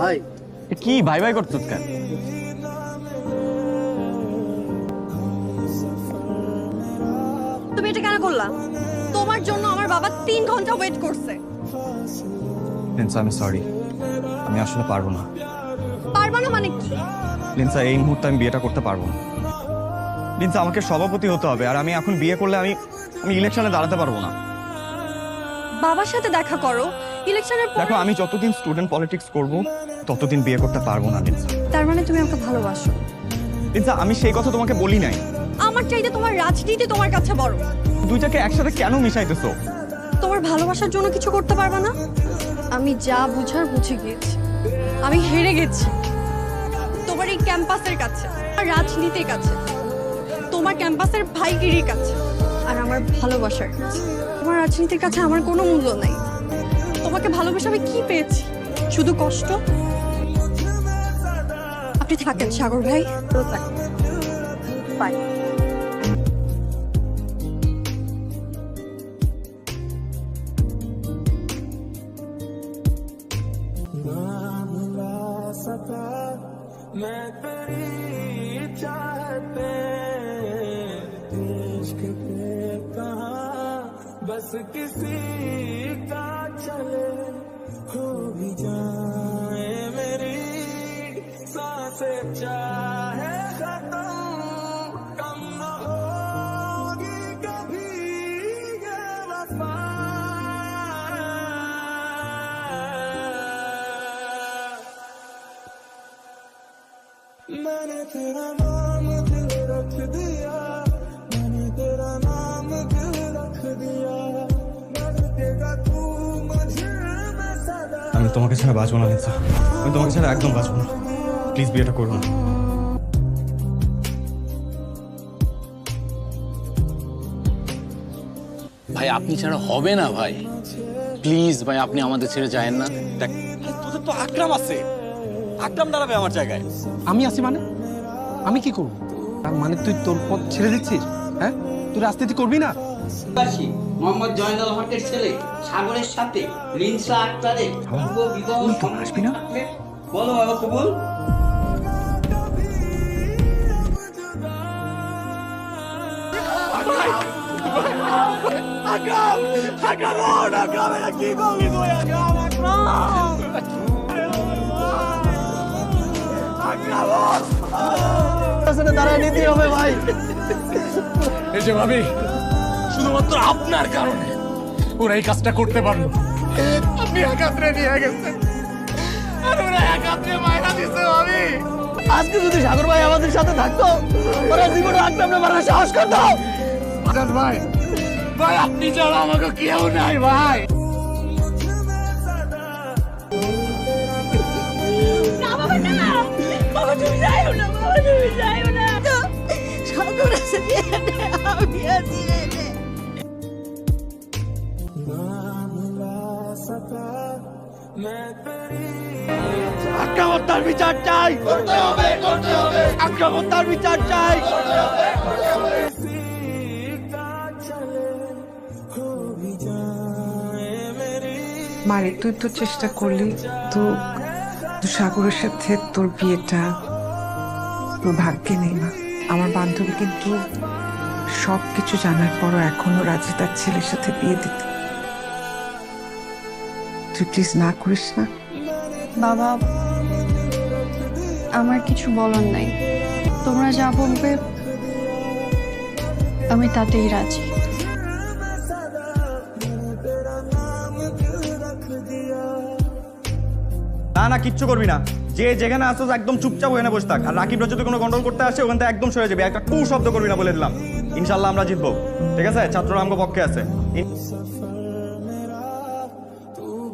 ভাই। কি ভাই ভাই করছিস কেন? তুমি এটা কেন করলা? তোমার জন্য আমার বাবা তিন ঘণ্টা ওয়েট করছে। লিন্সা আমি সরি আমি আসলে পারব না। পারবা না মানে কি? লিন্সা এই মুহূর্তে আমি বিয়েটা করতে পারব না। লিন্সা আমাকে সভাপতি হতে হবে আর আমি এখন বিয়ে করলে আমি আমি ইলেকশনে দাঁড়াতে পারব না। বাবার সাথে দেখা করো ইলেকশনের পর দেখো আমি যতদিন স্টুডেন্ট পলিটিক্স করব ততদিন বিয়ে করতে পারব না লিন্সা তার মানে তুমি আমাকে ভালোবাসো। লিন্সা আমি সেই কথা তোমাকে বলি নাই। আমার চাইতে তোমার রাজনীতি তোমার কাছে বড়। দুইটাকে একসাথে কেন মিশাইতেছো? তোমার ভালোবাসার জন্য কিছু করতে পারবা না? আমি যা বুঝার বুঝে গিয়েছি। আমি হেরে গেছি। তোমার এই ক্যাম্পাসের কাছে আর রাজনীতির কাছে তোমার ক্যাম্পাসের ভাইগিরির কাছে আর আমার ভালোবাসার কাছে। তোমার রাজনীতির কাছে আমার কোনো মূল্য নাই। তোমাকে ভালোবেসে আমি কি পেয়েছি শুধু কষ্ট আপনি থাকেন সাগর ভাই ভালো থাকেন বাই मैं तेरी चाहते बस किसी का चले, हो भी जाए मेरी साँसें, चाहे कम होगी कभी मैंने तेरा नाम আমি তোমাকে ছাড়া বাঁচবো না লিন্সা আমি তোমাকে ছাড়া একদম বাঁচবো না। প্লিজ বিয়েটা করো না। ভাই আপনি ছাড়া হবে না ভাই। প্লিজ ভাই আপনি আমাদের ছেড়ে যায়েন না। দেখ তোদের তো আকরাম আছে। আকরাম দাঁড়াবে আমার জায়গায়। আমি আছি মানে? আমি কি করব? তার মানে তুই তোর পথ ছেড়ে দিচ্ছিস? হ্যাঁ? তুই রাজনীতি করবি না? মোহাম্মদ জয়নাল হকের ছেলে সাগরের সাথে রিনসা আক্তারের পূর্ব বিবাহ আসবি না? বলো বাবা কবুল। এই যে ভাবি শুধুমাত্র আপনার কারণে ওরা এই কাজটা করতে পারল। আপনি একাত্রে নিয়ে গেছেন। আর ওরা একাত্রে মায়না দিছে আমি আজকে যদি সাগর ভাই আমাদের সাথে থাকতো ওরা জীবনে রাখতাম না মারা সাহস করতো। ভাই ভাই আপনি ছাড়া আমাকে কেউ নাই ভাই। আক্রম বিচার চাই। বিচার চাই। মারে তুই তো চেষ্টা করলি তো সাগরের সাথে তোর বিয়েটা। তোর ভাগ্যে নেই না আমার বান্ধবী কিন্তু সব কিছু জানার পরও এখনও রাজি তার ছেলের সাথে বিয়ে দিতে। তুই প্লিজ না করিস না। বাবা আমার কিছু বলার নাই। তোমরা যা বলবে আমি তাতেই রাজি। না না কিচ্ছু করবি না। যে যেখানে আসছিস একদম চুপচাপ হয়ে না বসে থাক। আর রাকিবরা যদি কোনো গন্ডল করতে আসে ওখান থেকে একদম সরে যাবে। একটা টু শব্দ করবি না বলে দিলাম। ইনশাল্লাহ আমরা জিতবো। ঠিক আছে? ছাত্ররা আমগো পক্ষে আছে। ইন-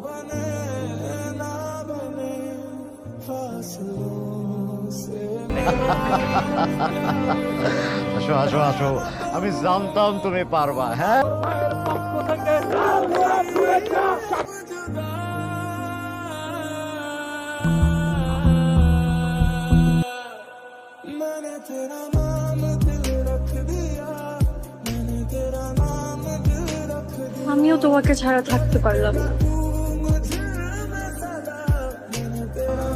আসো আসো আসো আমি জানতাম তুমি পারবা হ্যাঁ मैंने तेरा नाम दिल रख दिया मैंने तेरा नाम दिल रख दिया আমিও তোমাকে ছাড়া থাকতে পারলাম না Girsa.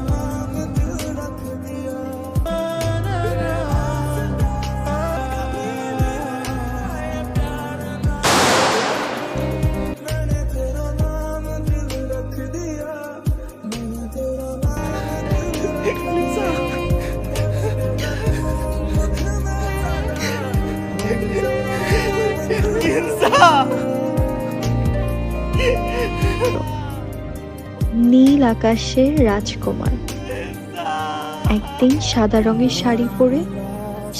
Girsa. নীল আকাশে রাজকুমার। একদিন সাদা রঙের শাড়ি পরে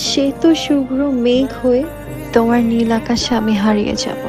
সে তো শুভ্র মেঘ হয়ে তোমার নীল আকাশে আমি হারিয়ে যাব।